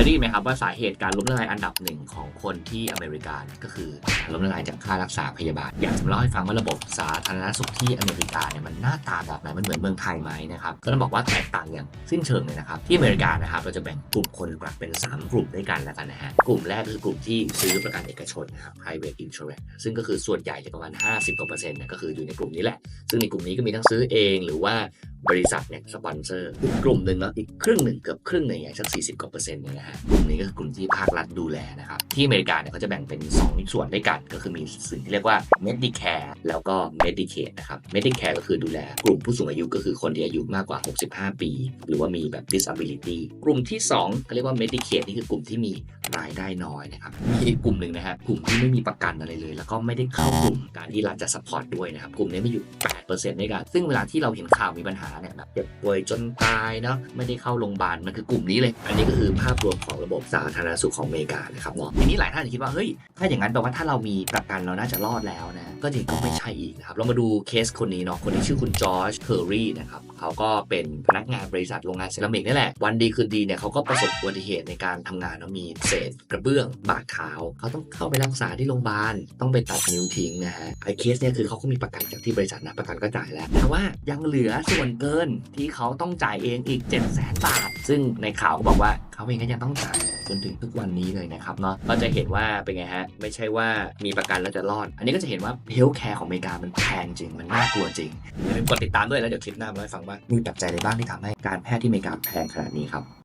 ยได้ยินไหมครับว่าสาเหตุการล้มละลายอันดับหนึ่งของคนที่อเมริกาก็คือล้มละลายจากค่ารักษาพยาบาล อยากจะเล่าให้ฟังว่าระบบสาธารณสุขที่อเมริกาเนี่ยมันหน้าตาแบบไหนมันเหมือนเมืองไทยไหมนะครับก็ต้องบอกว่าแตกต่างอย่างสิ้นเชิงเลยนะครับที่อเมริกานะครับเราจะแบ่งกลุ่มคนหลักเป็น 3 กลุ่มด้วยกันแล้วกันนะฮะกลุ่มแรกคือกลุ่มที่ซื้อประกันเอกชนนะครับ private insurance ซึ่งก็คือส่วนใหญ่จะประมาณ 50กว่าเปอร์เซ็นต์เนี่ยก็คืออยู่ในกลุ่มนี้แหละ ซึ่งในกลุ่มนี้ก็มีทั้งซื้อเองหรือว่าบริษัทเนี่ยสปอนเซอร์กลุ่มหนึ่งเนาะอีกครึ่งหนึ่งเกือบครึ่งหนึ่งอย่างสัก 40 กว่าเปอร์เซ็นต์เนี่ยนะฮะกลุ่มนี้ก็คือกลุ่มที่ภาครัฐดูแลนะครับที่อเมริกาเนี่ยเขาจะแบ่งเป็น 2 ส่วนด้วยกันก็คือมีสิ่งที่เรียกว่า Medicare แล้วก็ Medicaid นะครับ Medicare ก็คือดูแลกลุ่มผู้สูงอายุก็คือคนที่อายุมากกว่า 65 ปี หรือว่ามีแบบ disability กลุ่มที่2เขาเรียกว่า Medicaid นี่คือกลุ่มที่มีรายได้น้อยนะครับมีอีกกลุ่มหนึ่งนะฮะกลุ่มที่ไม่มีประกันอะไรเลย แล้วก็ไม่ได้เข้ากลุ่มการที่รัฐจะ support ด้วยนะครับกลุ่มนี้มีอยู่ 8%ด้วยกันซึ่งเวลาที่เราเห็นข่าวมีปัญหาเนี่ยแบบเจ็บป่วยจนตายเนาะไม่ได้เข้าโรงพยาบาลมันคือกลุ่มนี้เลย อันนี้ก็คือภาพรวมของระบบสาธารณสุขของอเมริกานะครับเนาะทีนี้หลายท่านอาจจะคิดว่าเฮ้ยถ้าอย่างนั้นแปลว่าถ้าเรามีประกันเราน่าจะรอดแล้วนะก็จริงก็ไม่ใช่อีกนะครับเรามาดูเคสคนนี้เนาะคนที่ชื่อคุณจอร์จเคอรี่นะครับ เขาก็เป็นพนักงานบริษัทโรงงานเซรามิกนี่แหละ วันดีคืนดีเนี่ยเขาก็ประสบอุบัติเหตุในการทำงานแล้วมีเศษกระเบื้องบาดเท้าเขาต้องเข้าไปรักษาที่โรงพยาบาลต้องไปตัดนิ้วทิ้งนะฮะไอ้เคสเนี่ยคือเขาก็มีประกันจากที่บริษัทนะประกันก็จ่ายแล้วแต่ว่ายังเหลือส่วนเกินที่เขาต้องจ่ายเองอีก 7 0 0 0 0 0บาท ซึ่งในข่าวก็บอกว่าเขาเองก็ยังต้องจ่าย จนถึงทุกวันนี้เลยนะครับเนาะก็จะเห็นว่าเป็นไงฮะ ไม่ใช่ว่ามีประกันแล้วจะรอด อันนี้ก็จะเห็นว่าเฮลท์แคร์ของอเมริกามันแพงจริง มันน่ากลัวจริงอย่าลืมกดติดตามด้วยแล้วเดี๋ยวคลิปหน้ามาเล่าให้ฟังว่ามีปัจจัยอะไรบ้างที่ทำให้การแพทย์ที่อเมริกาแพงขนาดนี้ครับ